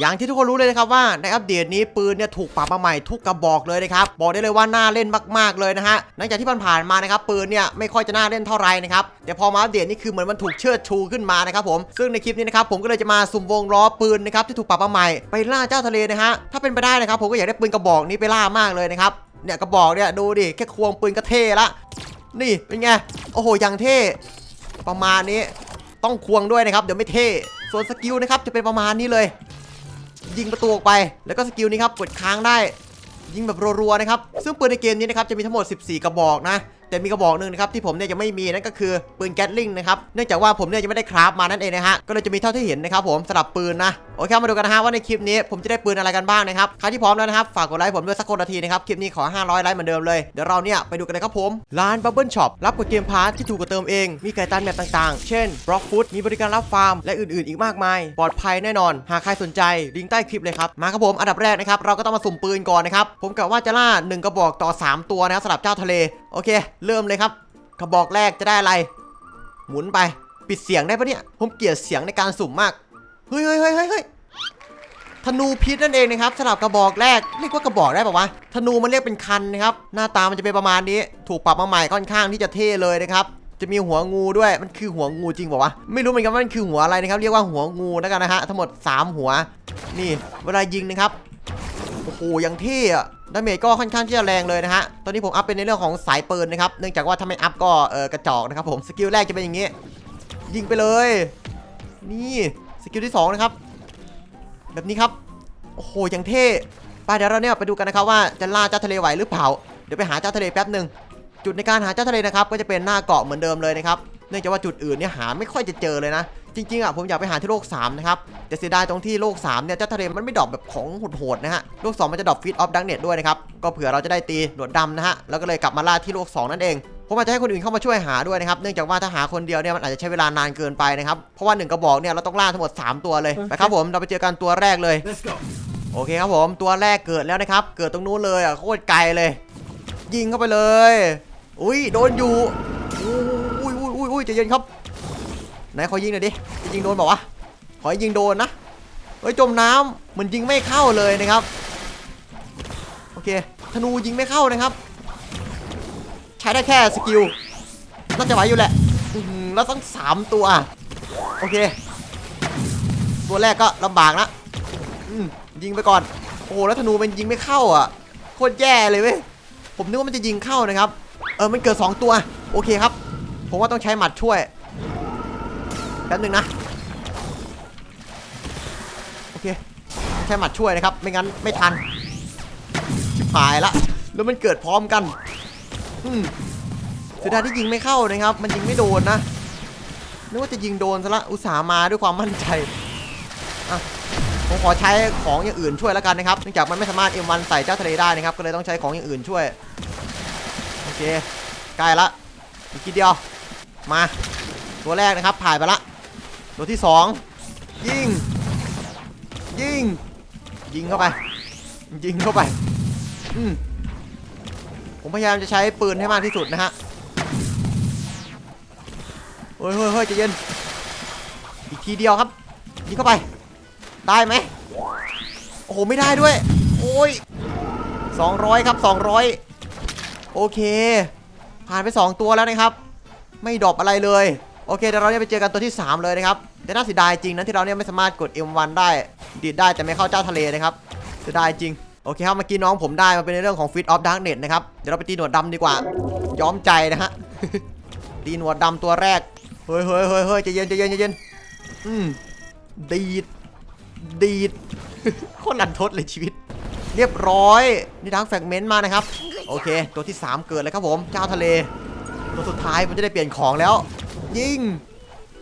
อย่างที่ทุกคนรู้เลยนะครับว่าในอัปเดตนี้ปืนเนี่ยถูกปรับมาใหม่ทุกกระบอกเลยนะครับบอกได้เลยว่าน่าเล่นมากๆเลยนะฮะหลังจากที่ผ่านๆมานะครับปืนเนี่ยไม่ค่อยจะน่าเล่นเท่าไหร่นะครับแต่พอมาอัปเดตนี่คือเหมือนมันถูกเชิดชูขึ้นมานะครับผมซึ่งในคลิปนี้นะครับผมก็เลยจะมาสุ่มวงล้อปืนนะครับที่ถูกปรับมาใหม่ไปล่าเจ้าทะเลนะฮะถ้าเป็นไปได้นะครับผมก็อยากได้ปืนกระบอกนี้ไปล่ามากเลยนะครับเนี่ยกระบอกเนี่ยดูดิแค่ควงปืนก็เท่ละนี่เป็นไงโอ้โหอยังเท่ประมาณนี้ ต้องควงด้วยนะครับ เดี๋ยวไม่เท่ส่วนสกิลนะครับจะเป็นประมาณนี้เลย ยิงประตูออกไป แล้วก็สกิลนี้ครับกดค้างได้ยิงแบบรัวๆนะครับ ซึ่งปืนในเกมนี้นะครับจะมีทั้งหมด 14 กระบอกนะ แต่มีกระบอกหนึ่งนะครับที่ผมเนี่ยยังไม่มีนั่นก็คือปืนแก๊สลิงนะครับเนื่องจากว่าผมเนี่ยยังไม่ได้คราฟมานั่นเองนะฮะก็เลยจะมีเท่าที่เห็นนะครับผมสลับปืนนะโอเคมาดูกันนะฮะว่าในคลิปนี้ผมจะได้ปืนอะไรกันบ้างนะครับใครที่พร้อมแล้วนะครับฝากกดไลค์ผมด้วยสักคนนาทีนะครับคลิปนี้ขอ 500 ไลค์เหมือนเดิมเลยเดี๋ยวเราเนี่ยไปดูกันเลยครับผมร้าน Bubble Shop รับกดเกมพาร์ทที่ถูกกว่าเติมเองมีไก่ตันแบบต่างๆ เช่น Block Food มีบริการรับฟาร์มและอื่นๆ อีกมากมาย ปลอดภัยแน่นอน หากใครสนใจลิงก์ใต้คลิปเลยครับมาครับผมอันดับแรกนะครับเราก็ต้องมาสุ่มปืนก่อนนะครับผมกะว่าจะล่า1กระบอกต่อ 3 ตัวนะครับสำหรับเจ้าทะเลโอเคเริ่มเลยครับกระบอกแรกจะได้อะไร หมุนไปปิดเสียงได้ปะเนี่ย ผมเกลียดเสียงในการสุ่มมาก เฮ้ยเฮ้ยเฮ้ยเฮ้ยเฮ้ยธนูพิษนั่นเองนะครับสำหรับกระบอกแรกเรียกว่ากระบอกได้ปะวะธนูมันเรียกเป็นคันนะครับ หน้าตามันจะเป็นประมาณนี้ ถูกปรับมาใหม่ค่อนข้างที่จะเท่เลยนะครับ จะมีหัวงูด้วยมันคือหัวงูจริงป่าวะไม่รู้เหมือนกันว่ามันคือหัวอะไรนะครับ เรียกว่าหัวงูแล้วกันนะฮะทั้งหมด 3 หัว นี่ เวลายิงนะครับโอ้โหยังเท่อะ ดาเมจก็ค่อนข้างที่จะแรงเลยนะฮะ ตอนนี้ผมอัพเป็นในเรื่องของสายปืนนะครับ เนื่องจากว่าถ้าไม่อัพก็เออกระจอกนะครับผม สกิลแรกจะเป็นอย่างงี้ ยิงไปเลย นี่สกิลที่สองนะครับ แบบนี้ครับ โอ้โหยังเท่ ไปเดี๋ยวเราเนี่ยไปดูกันนะครับว่าจะล่าเจ้าทะเลไหวหรือเปล่า เดี๋ยวไปหาเจ้าทะเลแป๊บหนึ่ง จุดในการหาเจ้าทะเลนะครับ ก็จะเป็นหน้าเกาะเหมือนเดิมเลยนะครับ เนื่องจากว่าจุดอื่นเนี่ยหาไม่ค่อยจะเจอเลยนะ จริงๆอะผมอยากไปหาที่โลก 3 นะครับ แต่เสียดายตรงที่โลก 3 เนี่ยเจ้าทะเลมันไม่ดรอปแบบของโหดๆนะฮะ โลก 2 มันจะดรอปฟิตออฟดังเน็ตด้วยนะครับ ก็เผื่อเราจะได้ตีหนวดดำนะฮะ แล้วก็เลยกลับมาล่าที่โลก 2 นั่นเอง ผมอาจจะให้คนอื่นเข้ามาช่วยหาด้วยนะครับ เนื่องจากว่าถ้าหาคนเดียวเนี่ยมันอาจจะใช้เวลานานเกินไปนะครับ เพราะว่าหนึ่งกระบอกเนี่ยเราต้องล่าทั้งหมด 3 ตัวเลย ไปครับผม เราไปเจอกันตัวแรกเลย Let's go. โอเคครับผม ตัวแรกเกิดแล้วนะครับ เกิดตรงนู้นเลยอะโคตรไกลเลย ยิงเข้าไปเลย อุ้ยโดนอยู่อุ้ยอุ้ยอุ้ยอุ้ยใจเย็นครับ ไหนขอยิงหน่อยดิจะยิงโดนบอกว่าวะขอให้ยิงโดนนะเฮ้ยจมน้ำเหมือนยิงไม่เข้าเลยนะครับโอเคธนูยิงไม่เข้านะครับ ใช้ได้แค่สกิลน่าจะไหวอยู่แหละแล้วต้องสามตัวโอเค ตัวแรกก็ลำบากนะอืมยิงไปก่อนโอ้โหแล้วธนูมันยิงไม่เข้าอะโคตรแย่เลยเว้ยผมนึกว่ามันจะยิงเข้านะครับ เออมันเกิด 2 ตัว โอเคครับ ผมว่าต้องใช้หมัดช่วย แป๊บหนึงนะ โอเคต้องใช้หมัดช่วยนะครับ ไม่งั้นไม่ทันชิบหายละ แล้วมันเกิดพร้อมกัน อืมเสียดายที่ยิงไม่เข้านะครับ มันยิงไม่โดนนะนึกว่าจะยิงโดนซะละ อุตส่าห์มาด้วยความมั่นใจผมขอใช้ของอย่างอื่นช่วยแล้วกันนะครับ เนื่องจากมันไม่สามารถ M1 ใส่เจ้าทะเลได้นะครับ ก็เลยต้องใช้ของอย่างอื่นช่วย โอเค ใกล้ละ อีกทีเดียว มา ตัวแรกนะครับผ่านไปละ ตัวที่สองยิง ยิง ยิงเข้าไป ยิงเข้าไป อืมผมพยายามจะใช้ปืนให้มากที่สุดนะฮะเฮ้ยเฮ้ยเฮ้ยใจเย็น อีกทีเดียวครับ ยิงเข้าไป ได้ไหม โอ้โห ไม่ได้ด้วย โอ้ย200ครับ200โอเค ผ่านไป2ตัวแล้วนะครับ ไม่ดรอปอะไรเลย โอเคเดี๋ยวเราเนี่ยไปเจอกันตัวที่ 3 เลยนะครับแต่น่าเสียดายจริงนะที่เราเนี่ยไม่สามารถกด M1 ได้ดีดได้แต่ไม่เข้าเจ้าทะเลนะครับเสียดายจริงโอเคครับเมื่อกี้น้องผมได้มาเป็นในเรื่องของ Fit of Darkness นะครับเดี๋ยวเราไปตีหนวดดำดีกว่าย้อมใจนะฮะตีหนวดดำตัวแรกเฮ้ยเฮ้ยเฮ้ยเฮ้ยใจเย็นใจเย็นใจเย็นอืมดีดดีดโคตรลันทดเลยชีวิต เรียบร้อยนี่ดังแฟกเมนต์มานะครับ โอเค ตัวที่ 3 เกิดเลยครับผมเจ้าทะเล ตัวสุดท้ายผมจะได้เปลี่ยนของแล้ว ยิง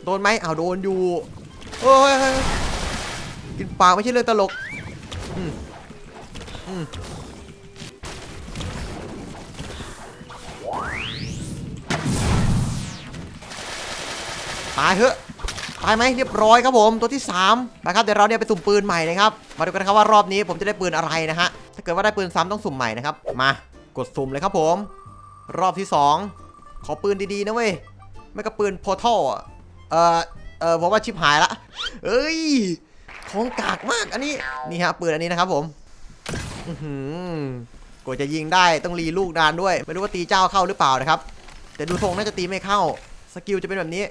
โดนไหมอ้าวโดนอยู่เฮ้ยเฮ้ยกินปากไม่ใช่เรื่องตลกอืมอืมตายเถอะตายไหมเรียบร้อยครับผมตัวที่3นะครับเดี๋ยวเราเนี่ยไปสุ่มปืนใหม่นะครับมาดูกันนะครับว่ารอบนี้ผมจะได้ปืนอะไรนะฮะถ้าเกิดว่าได้ปืนซ้ำต้องสุ่มใหม่นะครับมากดสุ่มเลยครับผม รอบที่ 2 ขอปืนดีๆนะเว้ย ไม่ก็ปืนโพทัลเออเออผมว่าชิบหายละเอ้ยของกากมากอันนี้นี่ฮะปืนอันนี้นะครับผมอื้อหือกว่าจะยิงได้ต้องรีลูกนานด้วย ไม่รู้ว่าตีเจ้าเข้าหรือเปล่านะครับ แต่ดูทรงน่าจะตีไม่เข้า สกิลจะเป็นแบบนี้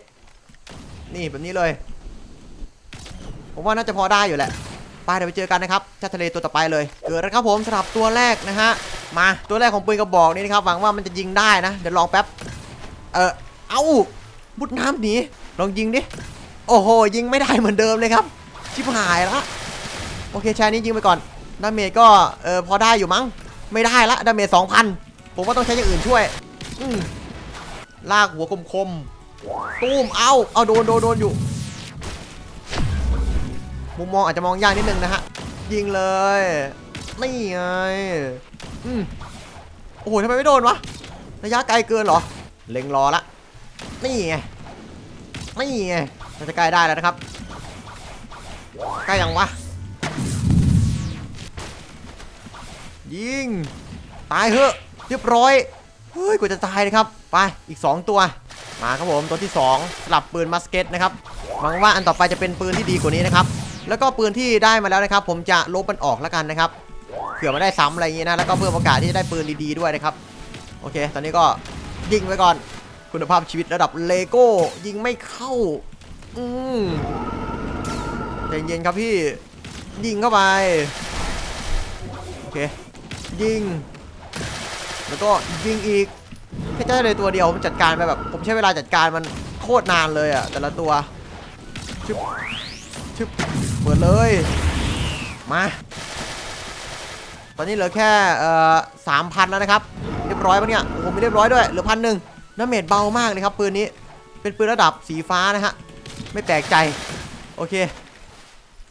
นี่แบบนี้เลย ผมว่าน่าจะพอได้อยู่แหละไปเดี๋ยวไปเจอกันนะครับเจ้าทะเลตัวต่อไปเลย เกิดแล้วครับผมสำหรับตัวแรกนะฮะ มาตัวแรกของปืนกระบอกนี้นะครับหวังว่ามันจะยิงได้นะ เดี๋ยวลองแป๊บ เออ เอามุดน้ำหนีลองยิงดิ โอ้โห ยิงไม่ได้เหมือนเดิมเลยครับ ชิบหายละโอเคใช้นี้ยิงไปก่อน ดาเมจก็เออพอได้อยู่มั้ง ไม่ได้ละดาเมจ2,000ผมว่าต้องใช้อย่างอื่นช่วย อืลากหัวคมๆ ตูมเอาเอาโดนโดนโดนอยู่ มุมมองอาจจะมองยากนิดนึงนะฮะ ยิงเลย นี่ไง อืมโอ้โหทำไมไม่โดนวะ ระยะไกลเกินเหรอ เล็งรอละ นี่ไงนี่ไงมันจะใกล้ได้แล้วนะครับ ใกล้ยังวะ ยิง ตายเหอะเรียบร้อยเฮ้ยกว่าจะตายนะครับ ไป อีก 2 ตัว มาครับผม ตัวที่ 2 สลับปืนมัสเก็ตนะครับ หวังว่าอันต่อไปจะเป็นปืนที่ดีกว่านี้นะครับ แล้วก็ปืนที่ได้มาแล้วนะครับ ผมจะลบมันออกแล้วกันนะครับ เผื่อมาได้ซ้ำอะไรอย่างงี้นะ แล้วก็เพิ่มโอกาสที่จะได้ปืนดีๆด้วยนะครับ โอเค ตอนนี้ก็ยิงไว้ก่อน คุณภาพชีวิตระดับเลโก้ยิงไม่เข้า อืมใจเย็นครับพี่ ยิงเข้าไป โอเค ยิง แล้วก็ยิงอีกแค่เจ้าเลยตัวเดียวมันจัดการไปแบบ ผมใช้เวลาจัดการมันโคตรนานเลยอะแต่ละตัวชึบชึบเปิดเลย มา ตอนนี้เหลือแค่เอ่อสามพันแล้วนะครับ เรียบร้อยปะเนี่ย โอ้โหไม่เรียบร้อยด้วย เหลือพันหนึ่ง น้ำเมจเบามากเลยครับปืนนี้ เป็นปืนระดับสีฟ้านะฮะ ไม่แปลกใจ โอเค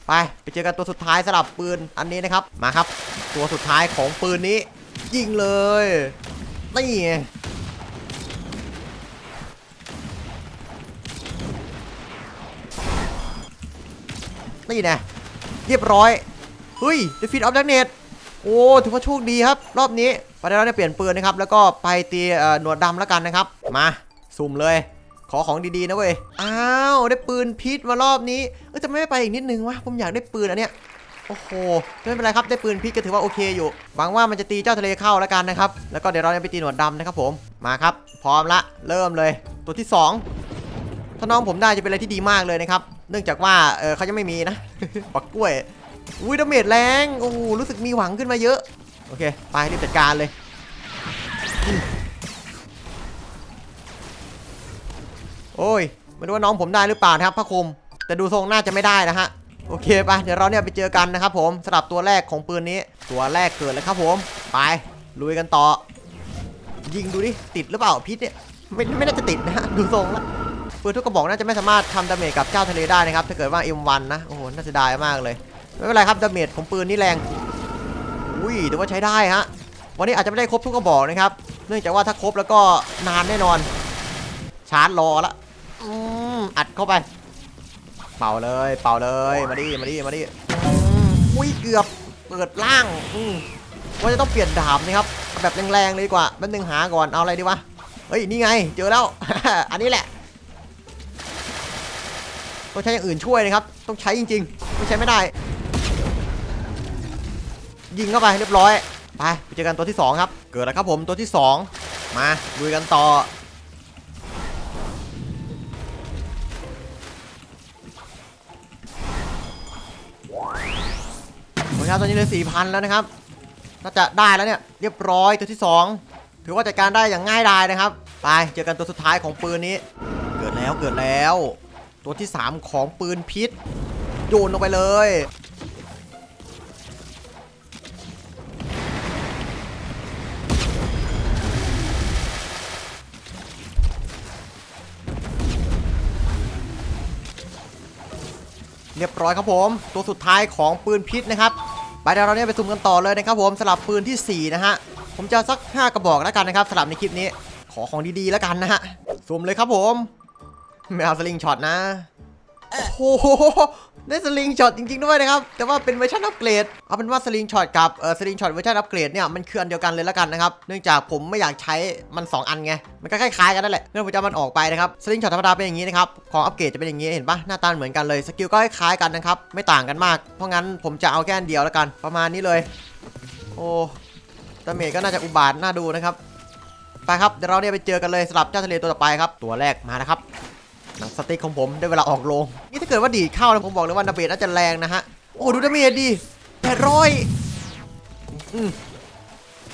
ไปไปเจอกันตัวสุดท้ายสำหรับปืนอันนี้นะครับ มาครับ ตัวสุดท้ายของปืนนี้ ยิงเลย นี่นี่น่เรียบร้อย เฮ้ยเดฟิตออฟดักเนต โอ้ถือว่าโชคดีครับ รอบนี้ไปได้เราได้เปลี่ยนปืนนะครับ แล้วก็ไปตีหนวดดำแล้วกันนะครับ มาสุ่มเลย ขอของดีๆนะเว้ย อ้าวได้ปืนพิษมารอบนี้ เออจะไม่ไปอีกนิดนึงวะ ผมอยากได้ปืนอันเนี้ย โอ้โห ไม่เป็นไรครับ ได้ปืนพิษก็ถือว่าโอเคอยู่ หวังว่ามันจะตีเจ้าทะเลเข้าแล้วกันนะครับ แล้วก็เดี๋ยวเราจะไปตีหนวดดำนะครับผม มาครับ พร้อมละ เริ่มเลย ตัวที่สองถ้าน้องผมได้จะเป็นอะไรที่ดีมากเลยนะครับ เนื่องจากว่า เออเขายังไม่มีนะ ปักกล้วย อุ้ยดาเมจแรงโอ้รู้สึกมีหวังขึ้นมาเยอะ โอเค ไปรีบจัดการเลย โอ้ยไม่รู้ว่าน้องผมได้หรือเปล่านะครับพระคม แต่ดูทรงน่าจะไม่ได้นะฮะ โอเคไปเดี๋ยวเราเนี่ยไปเจอกันนะครับผมสำหรับตัวแรกของปืนนี้ ตัวแรกเกิดแล้วครับผม ไปลุยกันต่อ ยิงดูดิ ติดหรือเปล่าพิษเนี่ยไม่ไม่น่าจะติดนะฮะดูทรงแล้วปืนทุกกระบอกน่าจะไม่สามารถทำดาเมจกับเจ้าทะเลได้นะครับ ถ้าเกิดว่า M1 นะ โอ้โห น่าเสียดายมากเลย ไม่เป็นไรครับดาเมจของปืนนี่แรง อุ้ยถือว่าใช้ได้ฮะ วันนี้อาจจะไม่ได้ครบทุกกระบอกนะครับ เนื่องจากว่าถ้าครบแล้วก็นานแน่นอน ชาร์จรอละอืมอัดเข้าไป เป่าเลย เป่าเลย มาดิ มาดิ มาดิอืมอุ้ยเกือบเปิดล่างอืมว่าจะต้องเปลี่ยนดาบนะครับเอาแบบแรงๆเลยดีกว่าแป๊บนึงหาก่อน เอาอะไรดีวะ เฮ้ย นี่ไง เจอแล้ว อันนี้แหละต้องใช้อย่างอื่นช่วยนะครับ ต้องใช้จริงๆ ไม่ใช้ไม่ได้ ยิงเข้าไปเรียบร้อย ไปไปเจอกันตัวที่ 2 ครับ เกิดแล้วครับผมตัวที่ 2 มาดูกันต่อโอ้ยครับตอนนี้เลยสี่พันแล้วนะครับ น่าจะได้แล้วเนี่ย เรียบร้อยตัวที่ 2 ถือว่าจัดการได้อย่างง่ายดายนะครับ ไปเจอกันตัวสุดท้ายของปืนนี้ เกิดแล้วเกิดแล้ว ตัวที่ 3 ของปืนพิษโยนลงไปเลย รียบร้อยครับผม ตัวสุดท้ายของปืนพิษนะครับไปเดี๋ยวเราเนี่ยไปซุ่มกันต่อเลยนะครับผมสลับปืนที่ 4 นะฮะ ผมจะสัก 5 กระบอกแล้วกันนะครับสลับในคลิปนี้ขอของดีๆแล้วกันนะฮะซุ่มเลยครับผมไม่เอาสลิงช็อตนะ โอ้โหได้สลิงช็อตจริงๆด้วยนะครับ แต่ว่าเป็นเวอร์ชันอัปเกรด เอาเป็นว่าสลิงช็อตกับเออสลิงช็อตเวอร์ชันอัปเกรดเนี่ยมันคืออันเดียวกันเลยละกันนะครับ เนื่องจากผมไม่อยากใช้มัน 2 อันไง มันก็คล้ายๆกันนั่นแหละเนื่องจากมันออกไปนะครับ สลิงช็อตธรรมดาเป็นอย่างนี้นะครับ ของอัปเกรดจะเป็นอย่างนี้เห็นปะหน้าตาเหมือนกันเลย สกิลก็คล้ายๆกันนะครับ ไม่ต่างกันมาก เพราะงั้นผมจะเอาแค่อันเดียวละกัน ประมาณนี้เลย โอ้ดาเมจก็น่าจะอุบาทน่าดูนะครับ ไปครับ เดี๋ยวเราเนี่ยไปเจอกันเลยสำหรับเจ้าทะเลตัวต่อไปครับ ตัวแรกมานะครับ หนังสติ๊กของผมได้เวลาออกโรงนี่ถ้าเกิดว่าดีดเข้านะผมบอกเลยว่าดาเมจน่าจะแรงนะฮะ โอ้ดูดาเมจดิแปดร้อย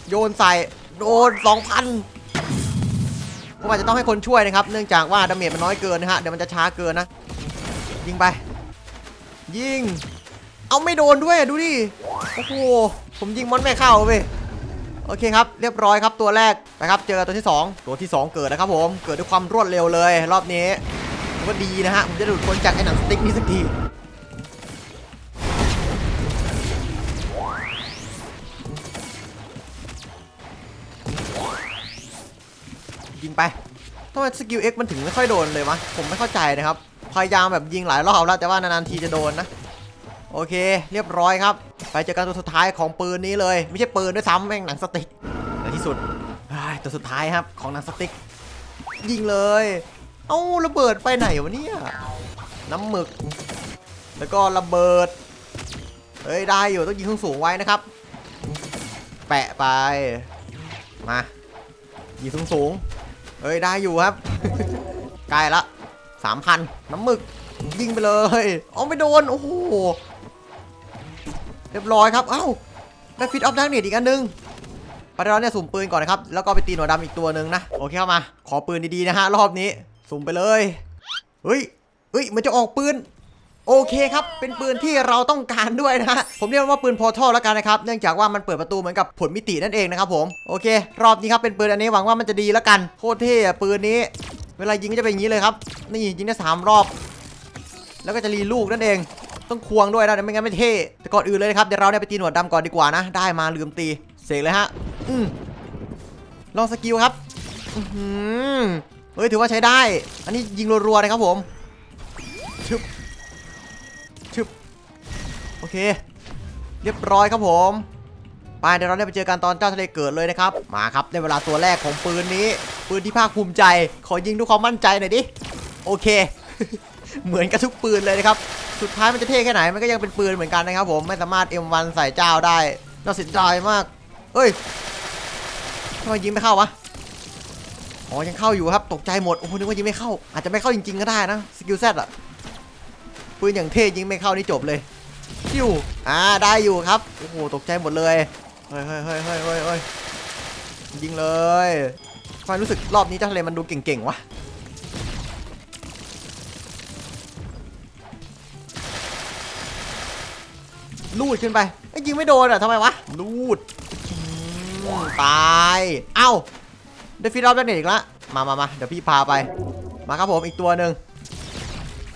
โยนใส่โดนสองพันผมอาจจะต้องให้คนช่วยนะครับ เนื่องจากว่าดาเมจมันน้อยเกินนะฮะ เดี๋ยวมันจะช้าเกินนะ ยิงไป ยิง เอาไม่โดนด้วยดูดิ โอ้โห ผมยิงมอนไม่เข้าเว้ยโอเคครับ เรียบร้อยครับตัวแรกไปครับ เจอตัวที่ 2 ตัวที่ 2 เกิดนะครับผม เกิดด้วยความรวดเร็วเลย รอบนี้ ว่าดีนะฮะ ผมจะหลุดพ้นจากไอ้หนังสติ๊กนี้สักทียิงไปทำไมสกิล X มันถึงไม่ค่อยโดนเลยวะ ผมไม่เข้าใจนะครับ พยายามแบบยิงหลายรอบแล้วแต่ว่านานๆทีจะโดนนะ โอเค เรียบร้อยครับ ไปเจอกันตัวสุดท้ายของปืนนี้เลย ไม่ใช่ปืนด้วยซ้ำแม่งหนังสติ๊กในที่สุดตัวสุดท้ายครับของหนังสติ๊กยิงเลย เอ้าระเบิดไปไหนวะเนี่ยน้ำหมึก แล้วก็ระเบิดเฮ้ยได้อยู่ต้องยิงสูงไว้นะครับ แปะไปมายิงสูงๆเฮ้ยได้อยู่ครับใกล้ละสามพันน้ำหมึกยิงไปเลยเอาไม่โดนโอ้โหเรียบร้อยครับเอ้าได้ฟิตออฟดักเนตอีกอันนึงไปเราเนี่ยสุ่มปืนก่อนนะครับ แล้วก็ไปตีหนวดดำอีกตัวหนึ่งนะ โอเคเข้ามา ขอปืนดีๆนะฮะ รอบนี้ สุ่มไปเลย เฮ้ยเฮ้ย มันจะออกปืน โอเคครับ เป็นปืนที่เราต้องการด้วยนะฮะผมเรียกว่าปืนพอทัลแล้วกันนะครับ เนื่องจากว่ามันเปิดประตูเหมือนกับผลมิตินั่นเองนะครับผม โอเค รอบนี้ครับ เป็นปืนอันนี้หวังว่ามันจะดีแล้วกัน โคตรเท่ปืนนี้ เวลายิงก็จะเป็นอย่างนี้เลยครับ นี่ยิงได้สามรอบ แล้วก็จะรีลูกนั่นเองต้องควงด้วยนะไม่งั้นไม่เท่แต่ก่อนอื่นเลยนะครับเดี๋ยวเราเนี่ยไปตีหนวดดำก่อนดีกว่านะ ได้มาลืมตี เสกเลยฮะ อืมลองสกิลครับ อื เฮ้ยถือว่าใช้ได้ อันนี้ยิงรัวๆนะครับผมชึบชึบโอเค เรียบร้อยครับผมไปเดี๋ยวเราได้ไปเจอกันตอนเจ้าทะเลเกิดเลยนะครับ มาครับได้เวลาตัวแรกของปืนนี้ ปืนที่ภาคภูมิใจ ขอยิงด้วยความมั่นใจหน่อยดิ โอเค เหมือนกับทุกปืนเลยนะครับ สุดท้ายมันจะเท่แค่ไหน มันก็ยังเป็นปืนเหมือนกันนะครับผม ไม่สามารถ M1 ใส่เจ้าได้ น่าเสียดายมาก เอ้ยทำไมยิงไม่เข้าวะ อ๋อยังเข้าอยู่ครับ ตกใจหมด โอ้โหนึกว่ายิงไม่เข้า อาจจะไม่เข้าจริงๆก็ได้นะ สกิลแซดอะปืนอย่างเท่ยิงไม่เข้านี่จบเลยคิวอ่าได้อยู่ครับ โอ้โหตกใจหมดเลย เฮ้ยเฮ้ยเฮ้ยเฮ้ยเฮ้ยยิงเลยทำไมรู้สึกรอบนี้เจ้าทะเลมันดูเก่งๆวะลูดขึ้นไปไอ้ยิงไม่โดนอะทำไมวะลูดตาย เอ้า ได้ฟิตรอบได้เน็ตอีกแล้วมามามาเดี๋ยวพี่พาไป มาครับผมอีกตัวหนึ่ง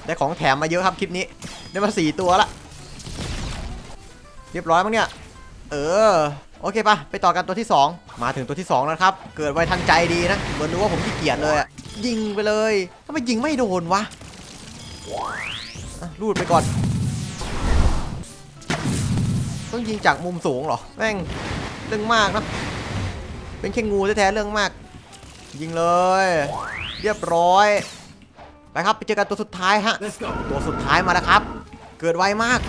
ได้ของแถมมาเยอะครับคลิปนี้ ได้มาสี่ตัวละ เรียบร้อยมั้งเนี่ย เออ โอเคปะไปต่อกันตัวที่ 2 มาถึงตัวที่2แล้วครับ เกิดไว้ทันใจดีนะ เหมือนรู้ว่าผมขี้เกียจเลยอะยิงไปเลยทำไมยิงไม่โดนวะอะรูดไปก่อน ต้องยิงจากมุมสูงเหรอ แม่งเรื่องมากนะเป็นแค่งูแท้ๆเรื่องมาก ยิงเลย เรียบร้อยไปครับไปเจอกันตัวสุดท้ายฮะตัวสุดท้ายมาแล้วครับ เกิดไวมาก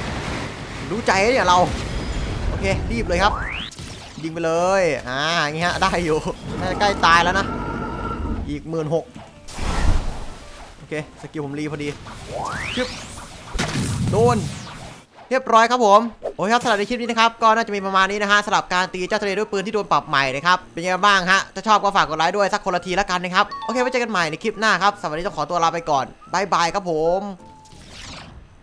รู้ใจเนี่ยเรา โอเครีบเลยครับ ยิงไปเลยอ่าอย่างงี้ฮะได้อยู่น่าจะใกล้ตายแล้วนะ อีกหมื่นหกโอเคสกิลผมรีพอดีชึบโดนเรียบร้อยครับผมโอเคครับสำหรับในคลิปนี้นะครับก็น่าจะมีประมาณนี้นะฮะสำหรับการตีเจ้าทะเลด้วยปืนที่โดนปรับใหม่นะครับเป็นยังไงบ้างฮะถ้าชอบก็ฝากกดไลค์ด้วยสักคนละทีแล้วกันนะครับโอเคไว้เจอกันใหม่ในคลิปหน้าครับสำหรับวันนี้ต้องขอตัวลาไปก่อนบายบายครับผม